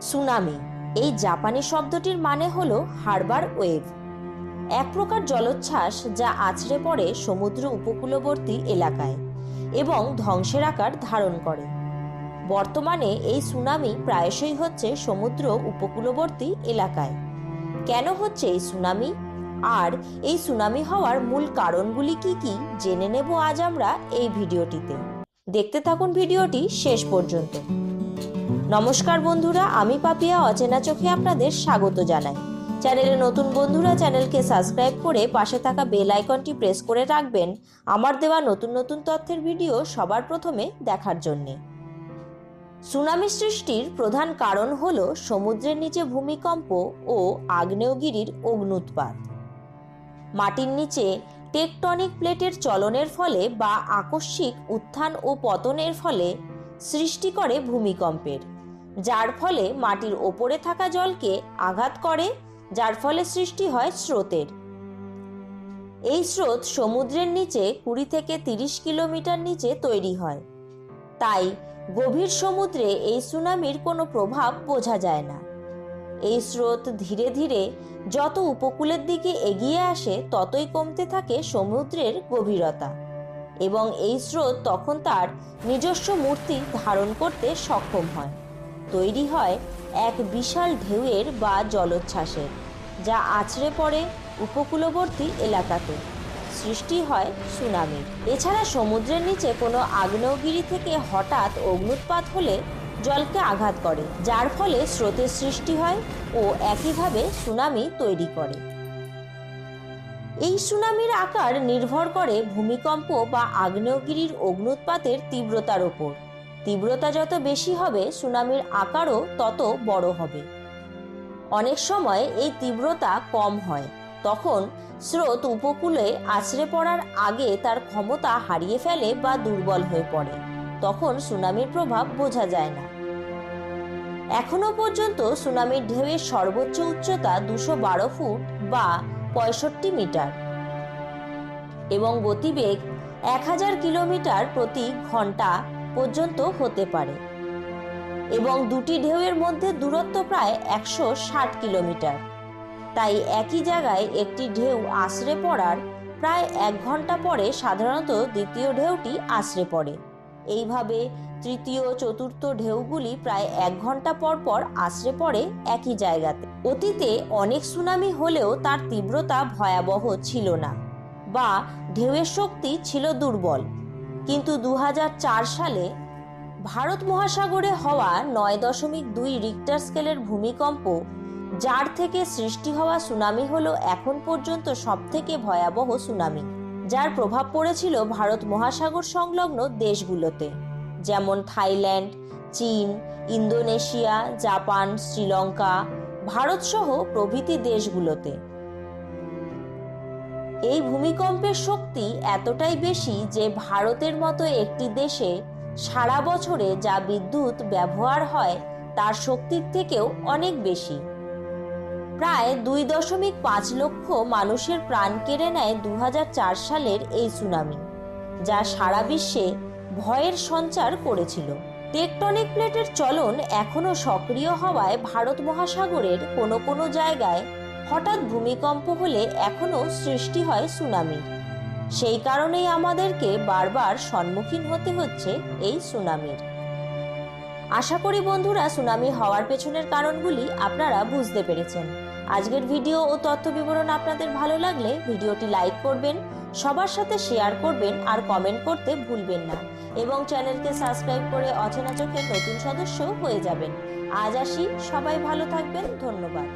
Tsunami. এই জাপানি শব্দটির মানে হলো হারবার ওয়েভ। এক প্রকার জলোচ্ছ্বাস যা আছড়ে পড়ে সমুদ্র উপকূলবর্তী এলাকায় এবং ধ্বংসের আকার ধারণ করে। বর্তমানে এই সুনামি প্রায়শই হচ্ছে সমুদ্র উপকূলবর্তী এলাকায়। কেন হচ্ছে এই সুনামি? আর এই সুনামি হওয়ার মূল কারণগুলি কি কি জেনে নেব আজ আমরা এই ভিডিওটিতে। দেখতে থাকুন ভিডিওটি শেষ পর্যন্ত। নমস্কার বন্ধুরা, আমি পাপিয়া, অচেনা চোখে আপনাদের স্বাগত জানাই। চ্যানেলে নতুন বন্ধুরা, চ্যানেলকে সাবস্ক্রাইব করে পাশে থাকা বেল আইকনটি প্রেস করে রাখবেন আমার দেওয়া নতুন নতুন তথ্যের ভিডিও সবার প্রথমে দেখার জন্যে। সুনামি সৃষ্টির প্রধান কারণ হল সমুদ্রের নিচে ভূমিকম্প ও আগ্নেয়গিরির অগ্নুৎপাত। মাটির নিচে টেকটনিক প্লেটের চলনের ফলে বা আকস্মিক উত্থান ও পতনের ফলে সৃষ্টি করে ভূমিকম্পের। যার ফলে মাটির ওপরে থাকা জলকে আঘাত করে, যার ফলে সৃষ্টি হয় স্রোতের। এই স্রোত সমুদ্রের নিচে কুড়ি থেকে তিরিশ কিলোমিটার নিচে তৈরি হয়। তাই গভীর সমুদ্রে এই সুনামির কোনো প্রভাব বোঝা যায় না। এই স্রোত ধীরে ধীরে যত উপকূলের দিকে এগিয়ে আসে, ততই কমতে থাকে সমুদ্রের গভীরতা। এবং এই স্রোত তখন তার নিজস্ব মূর্তি ধারণ করতে সক্ষম হয়। তৈরি হয় এক বিশাল ঢেউয়ের বা জলোচ্ছ্বাসের যা আছড়ে পড়ে উপকূলবর্তী এলাকাতে। সৃষ্টি হয় সুনামির এছাড়া সমুদ্রের নিচে কোনো আগ্নেয়গিরি থেকে হঠাৎ অগ্নুৎপাত হলে জলকে আঘাত করে, যার ফলে স্রোতের সৃষ্টি হয় ও একইভাবে সুনামি তৈরি করে। এই সুনামির আকার নির্ভর করে ভূমিকম্প বা আগ্নেয়গিরির অগ্নুৎপাতের তীব্রতার ওপর। তীব্রতা যত বেশি হবে, সুনামির আকারও তত বড় হবে। অনেক সময় এই তীব্রতা কম হয়। তখন স্রোত উপকূলে আছড়ে পড়ার আগে তার ক্ষমতা হারিয়ে ফেলে বা দুর্বল হয়ে পড়ে। তখন সুনামির প্রভাব বোঝা যায় না। এখনও পর্যন্ত সুনামির ঢেউয়ের সর্বোচ্চ উচ্চতা দুশো বারো ফুট বা পঁয়ষট্টি মিটার এবং গতিবেগ এক হাজার কিলোমিটার প্রতি ঘণ্টা পর্যন্ত হতে পারে। এবং দুটি ঢেউয়ের মধ্যে দূরত্ব প্রায় একশো ষাট কিলোমিটার। তাই একই জায়গায় একটি ঢেউ আশ্রে পড়ার প্রায় এক ঘণ্টা পরে সাধারণত দ্বিতীয় ঢেউটি আশ্রে পড়ে। এইভাবে তৃতীয়, চতুর্থ ঢেউগুলি প্রায় এক ঘণ্টা পর পর আশ্রে পড়ে একই জায়গাতে। অতীতে অনেক সুনামি হলেও তার তীব্রতা ভয়াবহ ছিল না বা ঢেউয়ের শক্তি ছিল দুর্বল। কিন্তু দু হাজার চার সালে ভারত মহাসাগরে হওয়া নয় দশমিক দুই রিক্টার স্কেলের ভূমিকম্প, যার থেকে সৃষ্টি হওয়া সুনামি হল এখন পর্যন্ত সবথেকে ভয়াবহ সুনামি যার প্রভাব পড়েছিল ভারত মহাসাগর সংলগ্ন দেশগুলোতে, যেমন থাইল্যান্ড, চীন, ইন্দোনেশিয়া, জাপান, শ্রীলঙ্কা, ভারতসহ প্রভৃতি দেশগুলোতে। এই ভূমিকম্পের শক্তি এতটাই বেশি যে ভারতের মতো একটি দেশে সারা বছরে যা বিদ্যুৎ ব্যবহার হয়, তার শক্তির থেকেও অনেক বেশি। প্রায় দুই দশমিক পাঁচ লক্ষ মানুষের প্রাণ কেড়ে নেয় দু হাজার চার সালের এই সুনামি, যা সারা বিশ্বে ভয়ের সঞ্চার করেছিল। টেকটনিক প্লেটের চলন এখনও সক্রিয় হওয়ায় ভারত মহাসাগরের কোনো কোনো জায়গায় হঠাৎ ভূমিকম্প হলে এখনও সৃষ্টি হয় সুনামির সেই কারণেই আমাদেরকে বারবার সম্মুখীন হতে হচ্ছে এই সুনামির। আশা করি বন্ধুরা, সুনামি হওয়ার পেছনের কারণগুলি আপনারা বুঝতে পেরেছেন। আজকের ভিডিও ও তথ্য বিবরণ আপনাদের ভালো লাগলে ভিডিওটি লাইক করবেন, সবার সাথে শেয়ার করবেন আর কমেন্ট করতে ভুলবেন না এবং চ্যানেলকে সাবস্ক্রাইব করে অচেনা চোখের নতুন সদস্য হয়ে যাবেন। আজ আসি, সবাই ভালো থাকবেন, ধন্যবাদ।